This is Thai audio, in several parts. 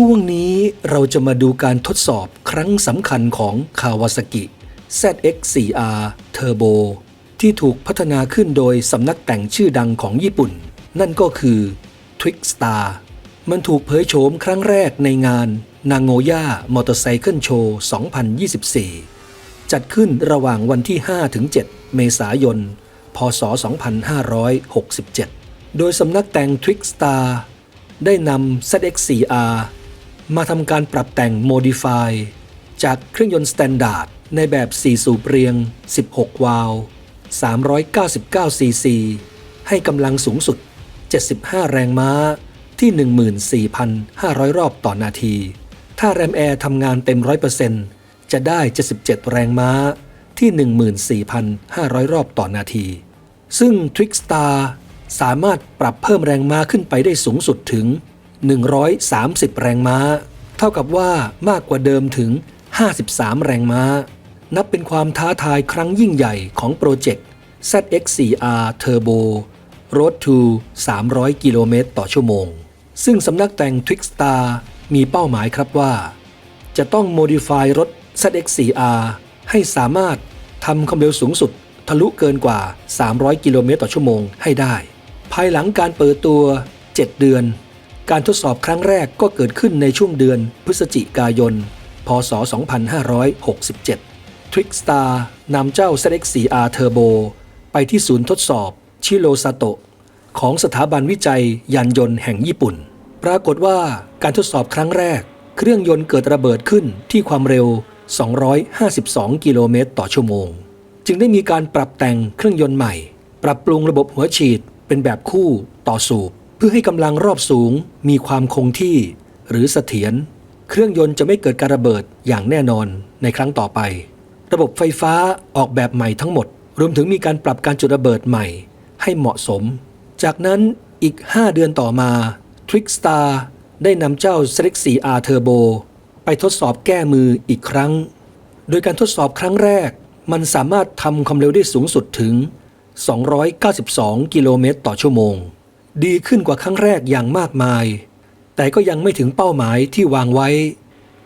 ช่วงนี้เราจะมาดูการทดสอบครั้งสำคัญของ Kawasaki ZX4R Turbo ที่ถูกพัฒนาขึ้นโดยสำนักแต่งชื่อดังของญี่ปุ่น นั่นก็คือ Trickstar มันถูกเผยโฉมครั้งแรกในงาน Nagoya Motorcycle Show 2024 จัดขึ้นระหว่างวันที่ 5-7 เมษายน พศ 2567 โดยสำนักแต่ง Trickstar ได้นำ ZX4R มาทำการปรับแต่ง Modify จากเครื่องยนต์สแตนดาร์ดในแบบ 4 สูบเรียง 16 วาล์ว399 ซีซี ให้กำลังสูงสุด 75 แรงม้าที่ 14,500 รอบต่อนาที ถ้าแรมแอร์ทำงานเต็ม 100%จะได้ 77 แรงม้าที่ 14,500 รอบต่อนาที ซึ่ง Trickstar สามารถปรับเพิ่มแรงม้าขึ้นไปได้สูงสุดถึง 130 แรงม้า เท่ากับว่ามากกว่าเดิมถึง 53 แรงม้า นับเป็นความท้าทายครั้งยิ่งใหญ่ของโปรเจกต์ ZX4R Turbo Road to 300 กิโลเมตรต่อชั่วโมง ซึ่งสำนักแต่ง Trickstar มีเป้าหมายครับว่า จะต้อง modify รถ ZX4R ให้สามารถทำความเร็วสูงสุด ทะลุเกินกว่า 300 กิโลเมตรต่อชั่วโมงให้ได้ ภายหลังการเปิดตัว 7 เดือน การทดสอบครั้งแรกก็เกิดขึ้นในช่วงเดือนพฤศจิกายน พศ 2567 Trickstar นำเจ้า ZX4R Turbo ไปที่ศูนย์ทดสอบชิโรซาโตะของสถาบันวิจัยยานยนต์แห่งญี่ปุ่น ปรากฏว่าการทดสอบครั้งแรก เครื่องยนต์เกิดระเบิดขึ้นที่ความเร็ว 252 กิโลเมตรต่อชั่วโมง จึงได้มีการปรับแต่งเครื่องยนต์ใหม่ ปรับปรุงระบบหัวฉีดเป็นแบบคู่ต่อสูบ เพื่อให้กำลังรอบสูงมีความคงที่ หรือเสถียรเครื่องยนต์จะไม่เกิดการระเบิดอย่างแน่นอนในครั้งต่อไป ระบบไฟฟ้าออกแบบใหม่ทั้งหมด รวมถึงมีการปรับการจุดระเบิดใหม่ ให้เหมาะสม จากนั้นอีก 5 เดือนต่อมา Trickstar ได้นำเจ้า Select 4R Turbo ไปทดสอบแก้มืออีกครั้ง โดยการทดสอบครั้งแรก มันสามารถทำความเร็วได้สูงสุดถึง 292 กิโลเมตรต่อชั่วโมง ดีขึ้นกว่าครั้งแรกอย่างมากมาย แต่ก็ยังไม่ถึงเป้าหมายที่วางไว้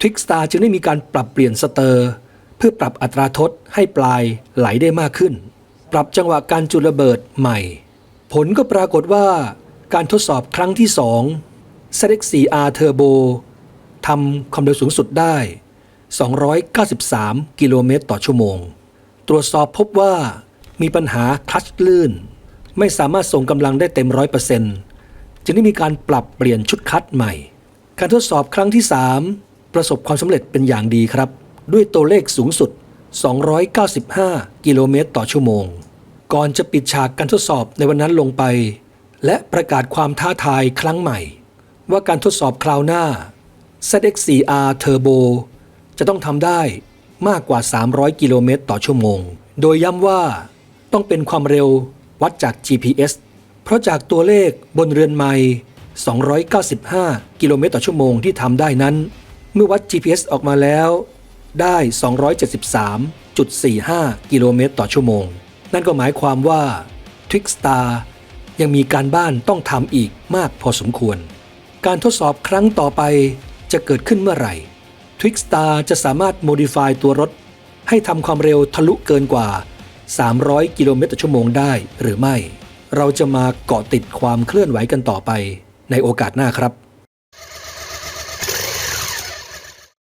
Trickstar จึงได้มีการปรับเปลี่ยนสเตอร์ เพื่อปรับอัตราทดให้ปลายไหลได้มากขึ้น ปรับจังหวะการจุดระเบิดใหม่ ผลก็ปรากฏว่าการทดสอบครั้งที่2 ZX 4R Turbo ทำความเร็วสูงสุดได้ 293 กิโลเมตรต่อชั่วโมง ตรวจสอบพบว่ามีปัญหาคลัชลื่น ไม่สามารถส่งกำลังได้เต็ม100%จึงได้มีการปรับเปลี่ยนชุดคัดใหม่ การทดสอบครั้งที่ 3 ประสบความสำเร็จเป็นอย่างดีครับ ด้วยตัวเลขสูงสุด 295 กิโลเมตรต่อชั่วโมง ก่อนจะปิดฉากการทดสอบในวันนั้นลงไป และประกาศความท้าทายครั้งใหม่ ว่าการทดสอบคราวหน้า ZX4R Turbo จะต้องทำได้มากกว่า 300 กิโลเมตรต่อชั่วโมง โดยย้ำว่าต้องเป็นความเร็ว วัดจาก GPS เพราะจากตัวเลขบนเรือนไมล์295 กิโลเมตรต่อชั่วโมงที่ทำได้นั้น เมื่อวัด GPS ออกมาแล้ว ได้ 273.45 กิโลเมตรต่อชั่วโมง นั่นก็หมายความว่า Trickstar ยังมีการบ้านต้องทำอีกมากพอสมควร การทดสอบครั้งต่อไปจะเกิดขึ้นเมื่อไหร่ Trickstar จะสามารถ modify ตัวรถ ให้ทำความเร็วทะลุเกินกว่า 300 กิโลเมตรต่อชั่วโมงได้หรือไม่ เราจะมาเกาะติดความเคลื่อนไหวกันต่อไปในโอกาสหน้าครับ